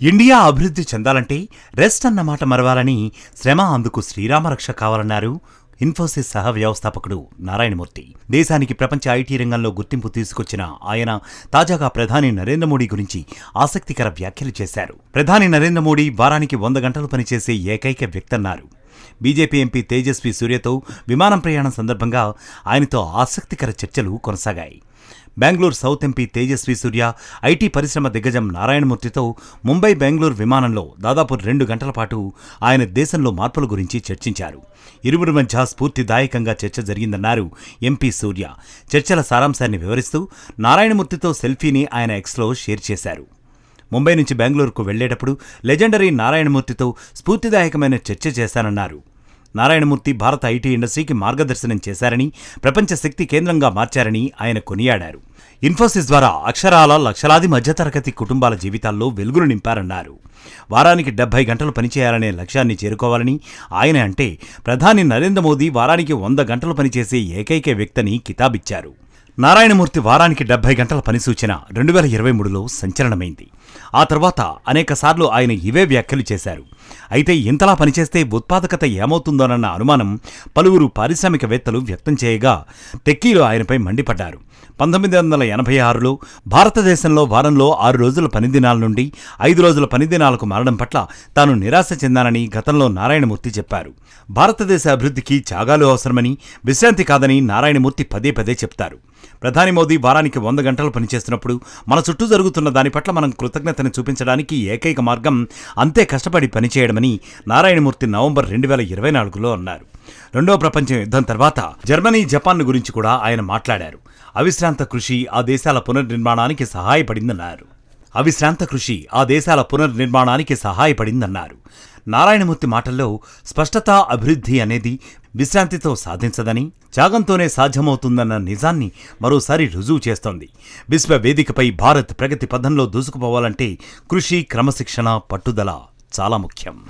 India అభివృద్ధి చెందాలంటే rest అన్న మాట మరవాలని శ్రమ అందుకు శ్రీరామరక్ష కావాలన్నారు ఇన్ఫోసిస్ సహ వ్యవస్థాపకుడు నారాయణమూర్తి. దేశానికి ప్రపంచ ఐటీ రంగంలో గుర్తింపు తీసుకొచ్చిన ఆయన తాజాగా ప్రధాని నరేంద్ర మోడీ గురించి ఆసక్తికర వ్యాఖ్యలు చేశారు. ప్రధాని నరేంద్ర మోడీ వారానికి వంద గంటలు పనిచేసే ఏకైక వ్యక్తన్నారు. బీజేపీ ఎంపీ తేజస్వి సూర్యతో విమానం ప్రయాణం సందర్భంగా ఆయనతో ఆసక్తికర చర్చలు కొనసాగాయి. Bengaluru south MP Tejasvi Surya IT పరిశ్రమ దిగ్గజం నారాయణమూర్తితో ముంబై బెంగళూరు విమానంలో దాదాపు రెండు గంటల పాటు ఆయన దేశంలో మార్పుల గురించి చర్చించారు. ఇరువురి మధ్య స్ఫూర్తిదాయకంగా చర్చ జరిగిందన్నారు ఎంపీ సూర్య. చర్చల సారాంశాన్ని వివరిస్తూ నారాయణమూర్తితో సెల్ఫీని ఆయన ఎక్స్లో షేర్ చేశారు. ముంబై నుంచి బెంగళూరుకు వెళ్ళేటప్పుడు లెజెండరీ నారాయణమూర్తితో స్ఫూర్తిదాయకమైన చర్చ చేశానన్నారు. నారాయణమూర్తి భారత ఐటీ ఇండస్ట్రీకి మార్గదర్శనం చేశారని ప్రపంచ శక్తి కేంద్రంగా మార్చారని ఆయన కొనియాడారు. ఇన్ఫోసిస్ ద్వారా అక్షరాల లక్షలాది మధ్యతరగతి కుటుంబాల జీవితాల్లో వెలుగులు నింపారన్నారు. వారానికి డెబ్బై గంటలు పనిచేయాలనే లక్ష్యాన్ని చేరుకోవాలని ఆయన అంటే ప్రధాని నరేంద్ర మోదీ వారానికి వంద గంటలు పనిచేసే ఏకైక వ్యక్తిని కితాబిచ్చారు. నారాయణమూర్తి వారానికి డెబ్బై గంటల పని సూచన రెండు వేల ఇరవై మూడులో సంచలనమైంది. ఆ తర్వాత అనేకసార్లు ఆయన ఇవే వ్యాఖ్యలు చేశారు. అయితే ఇంతలా పనిచేస్తే ఉత్పాదకత ఏమవుతుందోనన్న అనుమానం పలువురు పారిశ్రామికవేత్తలు వ్యక్తం చేయగా టెక్కీలు ఆయనపై మండిపడ్డారు. పంతొమ్మిది వందల ఎనభై ఆరులో భారతదేశంలో వారంలో ఆరు రోజుల పనిదినాల నుండి ఐదు రోజుల పనిదినాలకు మారడం పట్ల తాను నిరాశ చెందానని గతంలో నారాయణమూర్తి చెప్పారు. భారతదేశ అభివృద్ధికి త్యాగాలు అవసరమని విశ్రాంతి కాదని నారాయణమూర్తి పదే పదే చెప్తారు. ప్రధాని మోదీ వారానికి వంద గంటలు పనిచేస్తున్నప్పుడు మన చుట్టూ జరుగుతున్న దాని పట్ల మనం కృతజ్ఞతను చూపించడానికి ఏకైక మార్గం అంతే కష్టపడి పనిచేయడమని నారాయణమూర్తి నవంబర్ రెండు వేల ఇరవై నాలుగులో అన్నారు. రెండో ప్రపంచ యుద్ధం తర్వాత జర్మనీ జపాన్ గురించి కూడా ఆయన మాట్లాడారు. అవిశ్రాంత కృషి ఆ దేశాల పునర్నిర్మాణానికి సహాయపడిందన్నారు. అవిశ్రాంత కృషి ఆ దేశాల పునర్నిర్మాణానికి సహాయపడిందన్నారు. నారాయణమూర్తి మాటల్లో స్పష్టత అభివృద్ధి అనేది విశ్రాంతితో సాధించదని త్యాగంతోనే సాధ్యమవుతుందన్న నిజాన్ని మరోసారి రుజువు చేస్తోంది. విశ్వ వేదికపై భారత్ ప్రగతి పథంలో దూసుకుపోవాలంటే కృషి క్రమశిక్షణ పట్టుదల చాలా ముఖ్యం.